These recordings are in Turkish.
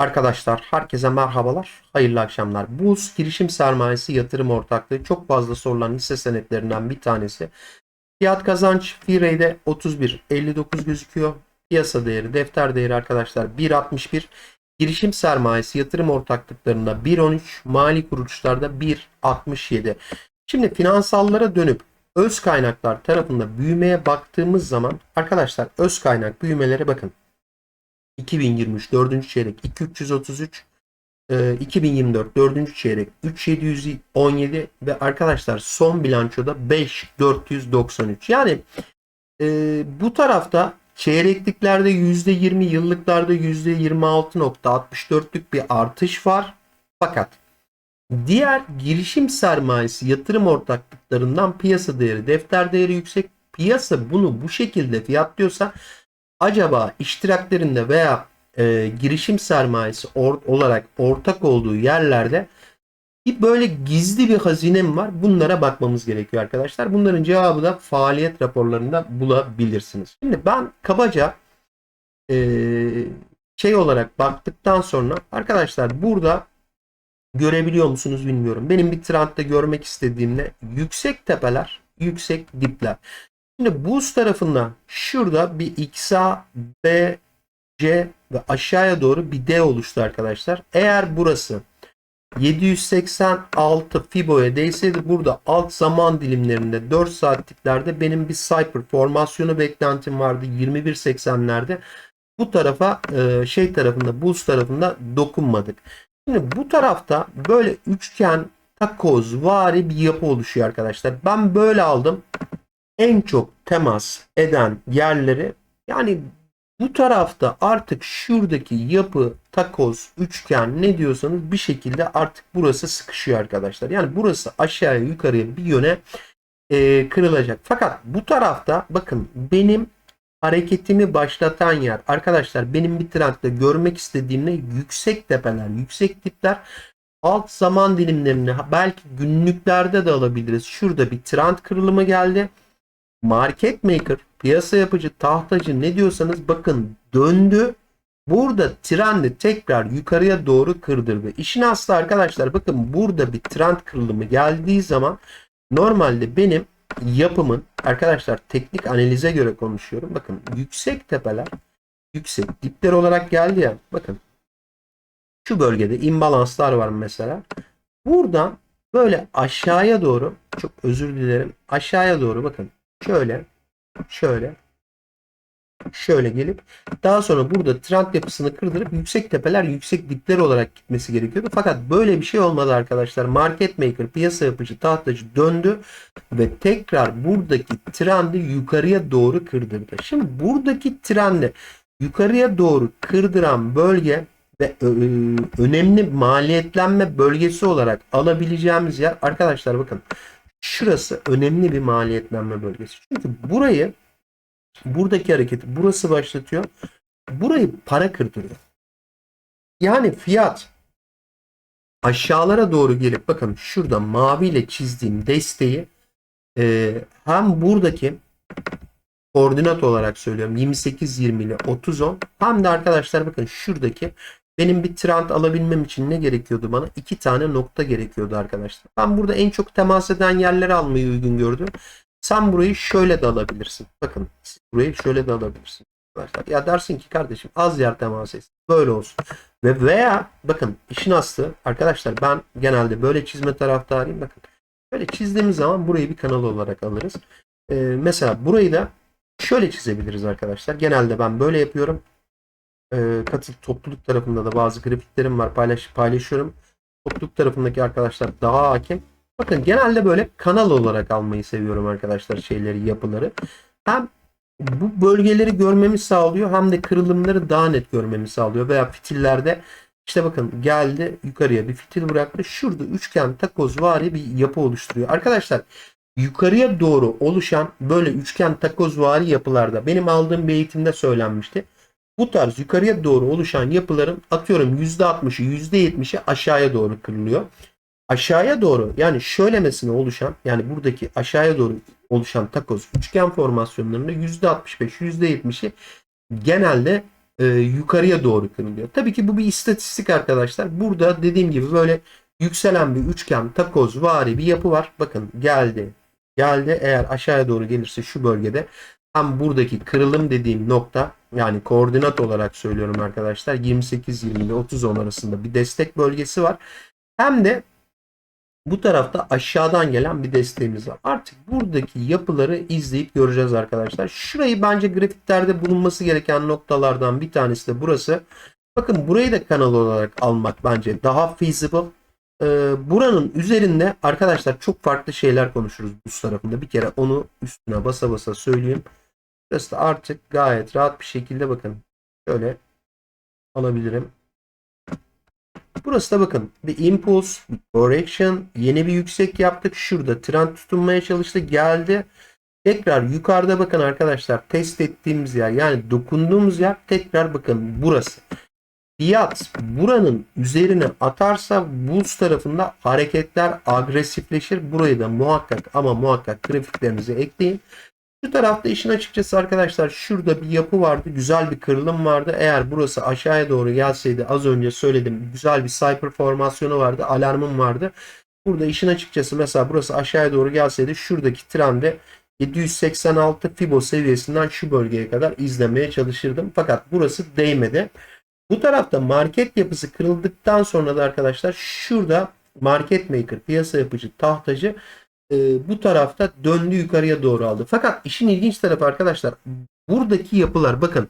Arkadaşlar herkese merhabalar, hayırlı akşamlar. Buz girişim sermayesi yatırım ortaklığı çok fazla sorulan hisse senetlerinden bir tanesi. Fiyat kazanç FIRE'de 31.59 gözüküyor. Piyasa değeri, defter değeri arkadaşlar 1.61. Girişim sermayesi yatırım ortaklıklarında 1.13, mali kuruluşlarda 1.67. Şimdi finansallara dönüp öz kaynaklar tarafında büyümeye baktığımız zaman arkadaşlar öz kaynak büyümelere bakın. 2023 4. çeyrek 2333 e, 2024 4. çeyrek 3717 ve arkadaşlar son bilançoda 5493 yani e, bu tarafta çeyrekliklerde %20 yıllıklarda %26.64'lük bir artış var fakat diğer girişim sermayesi yatırım ortaklıklarından piyasa değeri defter değeri yüksek piyasa bunu bu şekilde fiyatlıyorsa acaba iştiraklerinde veya e, girişim sermayesi or- olarak ortak olduğu yerlerde bir böyle gizli bir hazine mi var? Bunlara bakmamız gerekiyor arkadaşlar. Bunların cevabı da faaliyet raporlarında bulabilirsiniz. Şimdi ben kabaca e, şey olarak baktıktan sonra arkadaşlar burada görebiliyor musunuz bilmiyorum. Benim bir trendde görmek istediğimde yüksek tepeler, yüksek dipler. Şimdi buz tarafından şurada bir XA, B, C ve aşağıya doğru bir D oluştu arkadaşlar. Eğer burası 786 Fibo'ya değseydi burada alt zaman dilimlerinde 4 saatliklerde benim bir Cypher formasyonu beklentim vardı 21.80'lerde. Bu tarafa e, şey tarafında buz tarafında dokunmadık. Şimdi bu tarafta böyle üçgen takoz vari bir yapı oluşuyor arkadaşlar. Ben böyle aldım en çok temas eden yerleri yani bu tarafta artık şuradaki yapı, takoz, üçgen ne diyorsanız bir şekilde artık burası sıkışıyor arkadaşlar. Yani burası aşağıya yukarıya bir yöne e, kırılacak. Fakat bu tarafta bakın benim hareketimi başlatan yer arkadaşlar benim bir trendde görmek istediğimde yüksek tepeler, yüksek dipler alt zaman dilimlerini belki günlüklerde de alabiliriz. Şurada bir trend kırılımı geldi market maker, piyasa yapıcı, tahtacı ne diyorsanız bakın döndü. Burada trendi tekrar yukarıya doğru kırdırdı. İşin aslı arkadaşlar bakın burada bir trend kırılımı geldiği zaman normalde benim yapımın arkadaşlar teknik analize göre konuşuyorum. Bakın yüksek tepeler yüksek dipler olarak geldi ya. Bakın şu bölgede imbalanslar var mesela. Buradan böyle aşağıya doğru çok özür dilerim aşağıya doğru bakın şöyle şöyle şöyle gelip daha sonra burada trend yapısını kırdırıp yüksek tepeler yüksek dipler olarak gitmesi gerekiyordu. Fakat böyle bir şey olmadı arkadaşlar. Market maker piyasa yapıcı tahtacı döndü ve tekrar buradaki trendi yukarıya doğru kırdırdı. Şimdi buradaki trendi yukarıya doğru kırdıran bölge ve önemli maliyetlenme bölgesi olarak alabileceğimiz yer arkadaşlar bakın Şurası önemli bir maliyetlenme bölgesi. Çünkü burayı buradaki hareketi burası başlatıyor. Burayı para kırdırıyor. Yani fiyat aşağılara doğru gelip bakın şurada maviyle çizdiğim desteği e, hem buradaki koordinat olarak söylüyorum 28-20 ile 30-10 hem de arkadaşlar bakın şuradaki benim bir trend alabilmem için ne gerekiyordu bana? İki tane nokta gerekiyordu arkadaşlar. Ben burada en çok temas eden yerleri almayı uygun gördüm. Sen burayı şöyle de alabilirsin. Bakın burayı şöyle de alabilirsin. Ya dersin ki kardeşim az yer temas etsin. Böyle olsun. Ve veya bakın işin aslı arkadaşlar ben genelde böyle çizme taraftarıyım. Bakın böyle çizdiğimiz zaman burayı bir kanal olarak alırız. Ee, mesela burayı da şöyle çizebiliriz arkadaşlar. Genelde ben böyle yapıyorum e, katıl topluluk tarafında da bazı grafiklerim var paylaş, paylaşıyorum. Topluluk tarafındaki arkadaşlar daha hakim. Bakın genelde böyle kanal olarak almayı seviyorum arkadaşlar şeyleri yapıları. Hem bu bölgeleri görmemi sağlıyor hem de kırılımları daha net görmemi sağlıyor. Veya fitillerde işte bakın geldi yukarıya bir fitil bıraktı. Şurada üçgen takoz vari bir yapı oluşturuyor. Arkadaşlar yukarıya doğru oluşan böyle üçgen takoz vari yapılarda benim aldığım bir eğitimde söylenmişti bu tarz yukarıya doğru oluşan yapıların atıyorum %60'ı %70'i aşağıya doğru kırılıyor. Aşağıya doğru yani şöylemesine oluşan yani buradaki aşağıya doğru oluşan takoz üçgen formasyonlarında %65 %70'i genelde e, yukarıya doğru kırılıyor. Tabii ki bu bir istatistik arkadaşlar. Burada dediğim gibi böyle yükselen bir üçgen takoz vari bir yapı var. Bakın geldi. Geldi. Eğer aşağıya doğru gelirse şu bölgede hem buradaki kırılım dediğim nokta yani koordinat olarak söylüyorum arkadaşlar 28 20 ile 30 10 arasında bir destek bölgesi var. Hem de bu tarafta aşağıdan gelen bir desteğimiz var. Artık buradaki yapıları izleyip göreceğiz arkadaşlar. Şurayı bence grafiklerde bulunması gereken noktalardan bir tanesi de burası. Bakın burayı da kanal olarak almak bence daha feasible. Ee, buranın üzerinde arkadaşlar çok farklı şeyler konuşuruz bu tarafında. Bir kere onu üstüne basa basa söyleyeyim. Burası da artık gayet rahat bir şekilde bakın. Şöyle alabilirim. Burası da bakın bir impulse, bir correction, yeni bir yüksek yaptık. Şurada trend tutunmaya çalıştı, geldi. Tekrar yukarıda bakın arkadaşlar test ettiğimiz yer yani dokunduğumuz yer tekrar bakın burası. Fiyat buranın üzerine atarsa buz tarafında hareketler agresifleşir. Burayı da muhakkak ama muhakkak grafiklerinize ekleyin. Şu tarafta işin açıkçası arkadaşlar şurada bir yapı vardı. Güzel bir kırılım vardı. Eğer burası aşağıya doğru gelseydi az önce söyledim. Güzel bir cyper formasyonu vardı. Alarmım vardı. Burada işin açıkçası mesela burası aşağıya doğru gelseydi şuradaki trende 786 Fibo seviyesinden şu bölgeye kadar izlemeye çalışırdım. Fakat burası değmedi. Bu tarafta market yapısı kırıldıktan sonra da arkadaşlar şurada market maker, piyasa yapıcı, tahtacı e, bu tarafta döndü yukarıya doğru aldı. Fakat işin ilginç tarafı arkadaşlar buradaki yapılar bakın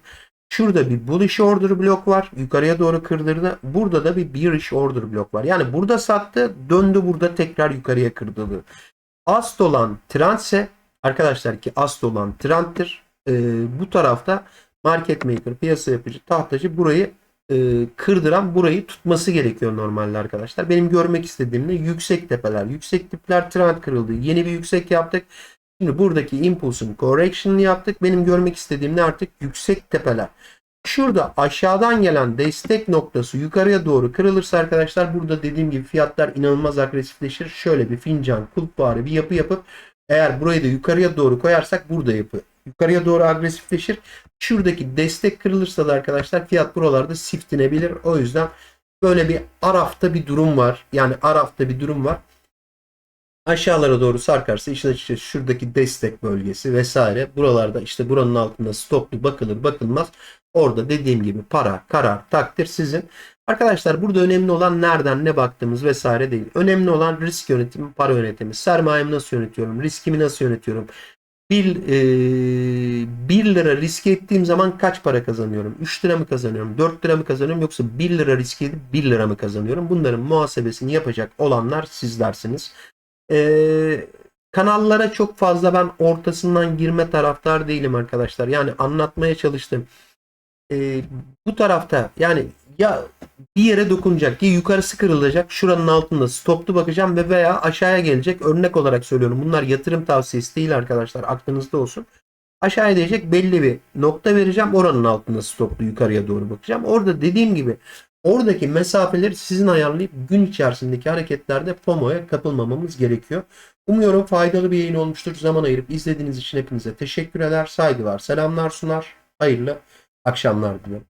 şurada bir bullish order blok var. Yukarıya doğru kırdırdı. Burada da bir bearish order blok var. Yani burada sattı döndü burada tekrar yukarıya kırdırdı. Ast olan trendse arkadaşlar ki ast olan trendtir. E, bu tarafta market maker, piyasa yapıcı, tahtacı burayı e, kırdıran burayı tutması gerekiyor normalde arkadaşlar. Benim görmek istediğim de yüksek tepeler. Yüksek dipler trend kırıldı. Yeni bir yüksek yaptık. Şimdi buradaki impulsun correction'ını yaptık. Benim görmek istediğim de artık yüksek tepeler. Şurada aşağıdan gelen destek noktası yukarıya doğru kırılırsa arkadaşlar burada dediğim gibi fiyatlar inanılmaz agresifleşir. Şöyle bir fincan kulpvari bir yapı yapıp eğer burayı da yukarıya doğru koyarsak burada yapı yukarıya doğru agresifleşir. Şuradaki destek kırılırsa da arkadaşlar fiyat buralarda siftinebilir. O yüzden böyle bir arafta bir durum var. Yani arafta bir durum var. Aşağılara doğru sarkarsa işin açıkçası şuradaki destek bölgesi vesaire buralarda işte buranın altında stoplu bakılır bakılmaz. Orada dediğim gibi para, karar, takdir sizin. Arkadaşlar burada önemli olan nereden ne baktığımız vesaire değil. Önemli olan risk yönetimi, para yönetimi. Sermayemi nasıl yönetiyorum? Riskimi nasıl yönetiyorum? 1, e, 1 lira risk ettiğim zaman kaç para kazanıyorum? 3 lira mı kazanıyorum? 4 lira mı kazanıyorum? Yoksa 1 lira risk edip 1 lira mı kazanıyorum? Bunların muhasebesini yapacak olanlar sizlersiniz. E, kanallara çok fazla ben ortasından girme taraftar değilim arkadaşlar. Yani anlatmaya çalıştım. E, bu tarafta yani ya bir yere dokunacak ya yukarısı kırılacak şuranın altında stoplu bakacağım ve veya aşağıya gelecek örnek olarak söylüyorum bunlar yatırım tavsiyesi değil arkadaşlar aklınızda olsun aşağıya gelecek belli bir nokta vereceğim oranın altında stoplu yukarıya doğru bakacağım orada dediğim gibi oradaki mesafeleri sizin ayarlayıp gün içerisindeki hareketlerde FOMO'ya kapılmamamız gerekiyor. Umuyorum faydalı bir yayın olmuştur. Zaman ayırıp izlediğiniz için hepinize teşekkür eder. Saygılar, selamlar sunar. Hayırlı akşamlar diliyorum.